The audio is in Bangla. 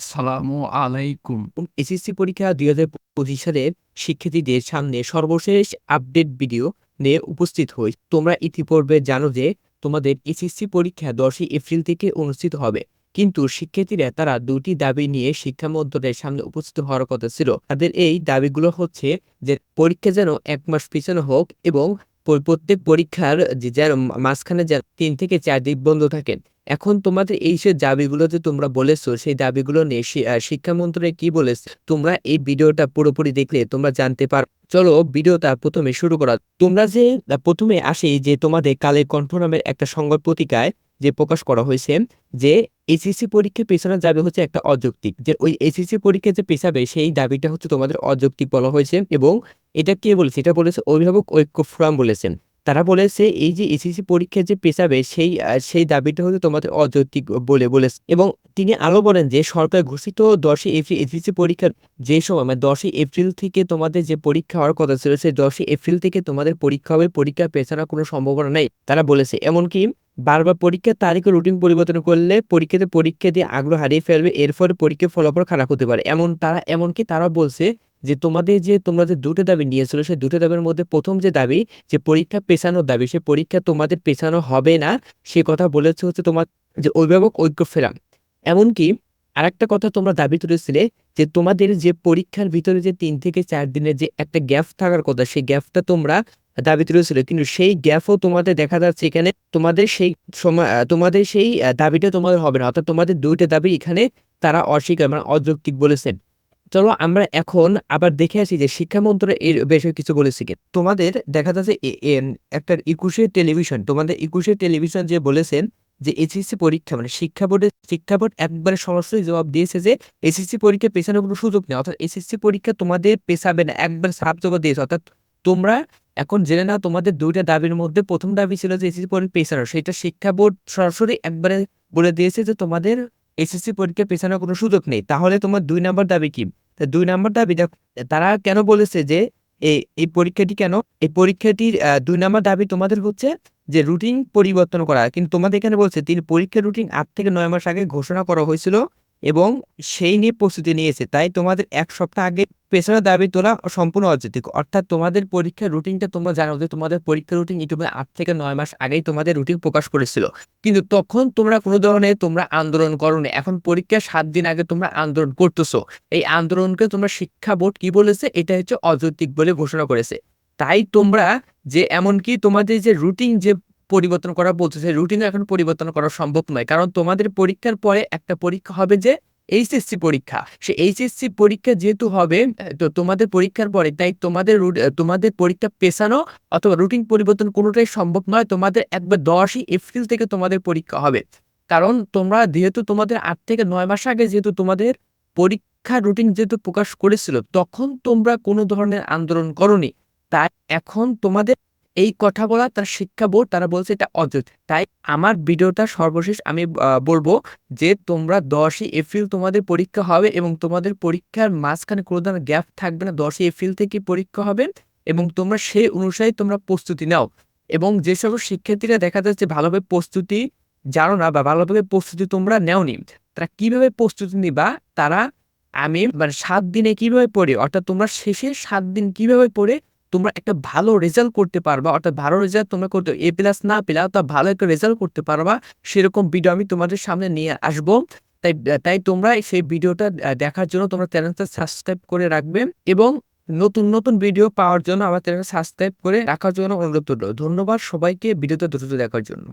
আসসালামু আলাইকুম। এসএসসি পরীক্ষা দুই হাজার পঁচিশ সালের শিক্ষার্থীদের সামনে সর্বশেষ আপডেট ভিডিও নিয়ে উপস্থিত হই। তোমরা ইতিপূর্বে জানো যে তোমাদের এসএসসি পরীক্ষা দশই এপ্রিল থেকে অনুষ্ঠিত হবে। কিন্তু শিক্ষার্থীরা তারা দুটি দাবি নিয়ে শিক্ষা মন্ত্রণের সামনে উপস্থিত হওয়ার কথা ছিল। তাদের এই দাবিগুলো হচ্ছে যে পরীক্ষা যেন এক মাস পিছনে হোক এবং প্রত্যেক পরীক্ষার যে যার মাঝখানে যেন তিন থেকে চার দিন বন্ধ থাকেন এখন তোমাদের এই যে দাবিগুলো যে তোমরা বলেছ সেই দাবিগুলো নিয়ে শি- আহ, শিক্ষা কি বলেছে তোমরা এই ভিডিওটা পুরোপুরি দেখলে তোমরা জানতে পারো চলো ভিডিওটা প্রথমে শুরু করা তোমরা যে প্রথমে আসে যে তোমাদের কালের কণ্ঠ নামের একটা সংবাদ পত্রিকায় যে প্রকাশ করা হয়েছে যে এসএসসি পরীক্ষা পেছানো যাবে হচ্ছে একটা অযৌক্তিক। যে ওই এসএসসি পরীক্ষা যে পেছাবে, সেই দাবিটা হচ্ছে তোমাদের অযৌক্তিক বলা হয়েছে এবং এটা কে বলেছে? এটা বলেছে অভিভাবক ঐক্য ফোরাম বলেছেন। তারা বলেছে, এই যে এসএসসি পরীক্ষা যে পেছাবে, সেই সেই দাবিটা হচ্ছে তোমাদের অযৌক্তিক বলে বলেছে। এবং তিনি আরও বলেন যে, সরকার ঘোষিত দশই এপ্রিল, এসএসসি পরীক্ষার যে সময় মানে দশই এপ্রিল থেকে তোমাদের যে পরীক্ষা হওয়ার কথা ছিল, সেই দশই এপ্রিল থেকে তোমাদের পরীক্ষা হবে, পরীক্ষা পেছানোর কোনো সম্ভাবনা নেই। তারা বলেছে, এমনকি বারবার পরীক্ষার তারিখ রুটিন পরিবর্তন করলে পরীক্ষাতে পরীক্ষা দিয়ে আগ্রহ হারিয়ে ফেলবে এর ফলে পরীক্ষার ফলাফল খারাপ হতে পারে। এমন তারা, এমনকি তারা বলছে যে তোমাদের যে, তোমরা যে দুটো দাবি নিয়েছিল, সেই দুটো দাবির মধ্যে প্রথম যে দাবি, যে পরীক্ষা পেছানোর দাবি সে পরীক্ষা তোমাদের পেছানো হবে না, সে কথা বলেছে হচ্ছে তোমার যে অভিভাবক ঐক্য ফেরাম। এমনকি আর একটা কথা তোমরা দাবি তুলেছিলে, যে তোমাদের যে পরীক্ষার ভিতরে যে তিন থেকে চার দিনের যে একটা গ্যাপ থাকার কথা, সেই গ্যাপটা তোমরা দাবি তুলেছিল, কিন্তু সেই গ্যাপও তোমাদের দেখা যাচ্ছে এখানে তোমাদের সেই সময় তোমাদের সেই দাবিটা তোমাদের হবে না। অর্থাৎ তোমাদের দুইটা দাবি এখানে তারা অস্বীকার মানে অযৌক্তিক বলেছেন। চলো আমরা এখন আবার দেখে আসি যে শিক্ষা মন্ত্রণালয় এর বিষয়ে কিছু বলেছে কি। তোমাদের দেখা যাচ্ছে একটা একুশের টেলিভিশন, তোমাদের একুশের টেলিভিশন যে বলেছেন যে এসএসসি পরীক্ষা মানে শিক্ষা বোর্ডের শিক্ষা বোর্ড একবারে সরাসরি জবাব দিয়েছে যে এসএসসি পরীক্ষা পেছানোর কোনো সুযোগ নেই, অর্থাৎ এসএসসি পরীক্ষা তোমাদের পেছাবে না, একবার সাপ জবাব দিয়েছে, অর্থাৎ তোমরা এখন জেনে নাও তোমাদের দুইটা দাবির মধ্যে প্রথম দাবি ছিল যে এসএসসি পরীক্ষা পেছানো, সেটা শিক্ষা বোর্ড সরাসরি একবারে বলে দিয়েছে যে তোমাদের এসএসসি পরীক্ষা পেছানোর কোনো সুযোগ নেই, তাহলে তোমার দুই নাম্বার দাবি কি? দুই নম্বর দাবি দেখ- তারা কেন বলেছে যে এই এই পরীক্ষাটি কেন, এই পরীক্ষাটির দুই নম্বর দাবি তোমাদের হচ্ছে যে রুটিন পরিবর্তন করা। কিন্তু তোমাদের এখানে বলছে তিনি, পরীক্ষার রুটিন আট থেকে নয় মাস আগে ঘোষণা করা হয়েছিল। এবং সেই নিয়ে প্রস্তুতি নিয়েছে। তাই তোমাদের এক সপ্তাহ আগে পেছনের দাবি তোলা সম্পূর্ণ অযৌক্তিক। অর্থাৎ তোমাদের পরীক্ষার রুটিনটা তোমরা জানো যে তোমাদের পরীক্ষার রুটিন ইতিমধ্যে আট থেকে নয় মাস আগেই তোমাদের রুটিন প্রকাশ করেছিল। কিন্তু তখন তোমরা কোনো ধরনের তোমরা আন্দোলন করোনি। এখন পরীক্ষার সাত দিন আগে তোমরা আন্দোলন করতেছো। এই আন্দোলনকে তোমরা শিক্ষা বোর্ড কি বলেছে? এটা হচ্ছে অযৌক্তিক বলে ঘোষণা করেছে। তাই তোমরা যে, এমনকি তোমাদের যে রুটিন যে পরিবর্তন করা সেই রুটিন এখন পরিবর্তন করা সম্ভব নয়। কারণ তোমাদের পরীক্ষার পরে একটা পরীক্ষা হবে যে এইচএসসি পরীক্ষা। সে এইচএসসি পরীক্ষা যেহেতু হবে তো তোমাদের পরীক্ষার পরে, তাই তোমাদের তোমাদের পরীক্ষা পেছানো অথবা রুটিন পরিবর্তন কোনোটাই সম্ভব নয়। তোমাদের একবার দশই এপ্রিল থেকে তোমাদের পরীক্ষা হবে। কারণ তোমরা যেহেতু তোমাদের আট থেকে নয় মাস আগে যেহেতু তোমাদের পরীক্ষা রুটিন যেহেতু প্রকাশ করেছিল, তখন তোমরা কোনো ধরনের আন্দোলন করনি। তাই এখন তোমাদের এই কথা বলা তার শিক্ষা বোর্ড, তারা বলছে এটা অযৌক্তিক তাই আমার ভিডিওটা সর্বশেষ আমি বলব যে তোমরা দশই এপ্রিল তোমাদের পরীক্ষা হবে এবং তোমাদের পরীক্ষার মাঝখানে কোনো ধরনের গ্যাপ থাকবে না। দশই এপ্রিল থেকে পরীক্ষা হবে এবং তোমরা সেই অনুসারে তোমরা প্রস্তুতি নাও। এবং যে সকল শিক্ষার্থীরা দেখা যাচ্ছে ভালোভাবে প্রস্তুতি জানো না বা ভালোভাবে প্রস্তুতি তোমরা নেওনি, তারা কীভাবে প্রস্তুতি নিবা? তারা আমি মানে সাত দিনে কীভাবে পড়ে? অর্থাৎ তোমরা শেষে সাত দিন কীভাবে পড়ে? তোমরা একটা ভালো রেজাল্ট করতে পারবা, অর্থাৎ ভালো রেজাল্ট তোমরা করতে এ প্লাস না পেলে তা ভালো একটা রেজাল্ট করতে পারবা, সেরকম ভিডিও আমি তোমাদের সামনে নিয়ে আসব তাই তাই তোমরা সেই ভিডিওটা দেখার জন্য তোমরা চ্যানেলটা সাবস্ক্রাইব করে রাখবে এবং নতুন নতুন ভিডিও পাওয়ার জন্য আমার চ্যানেল সাবস্ক্রাইব করে রাখার জন্য অনুরোধ রইল। ধন্যবাদ সবাইকে ভিডিওটা দ্রুত দেখার জন্য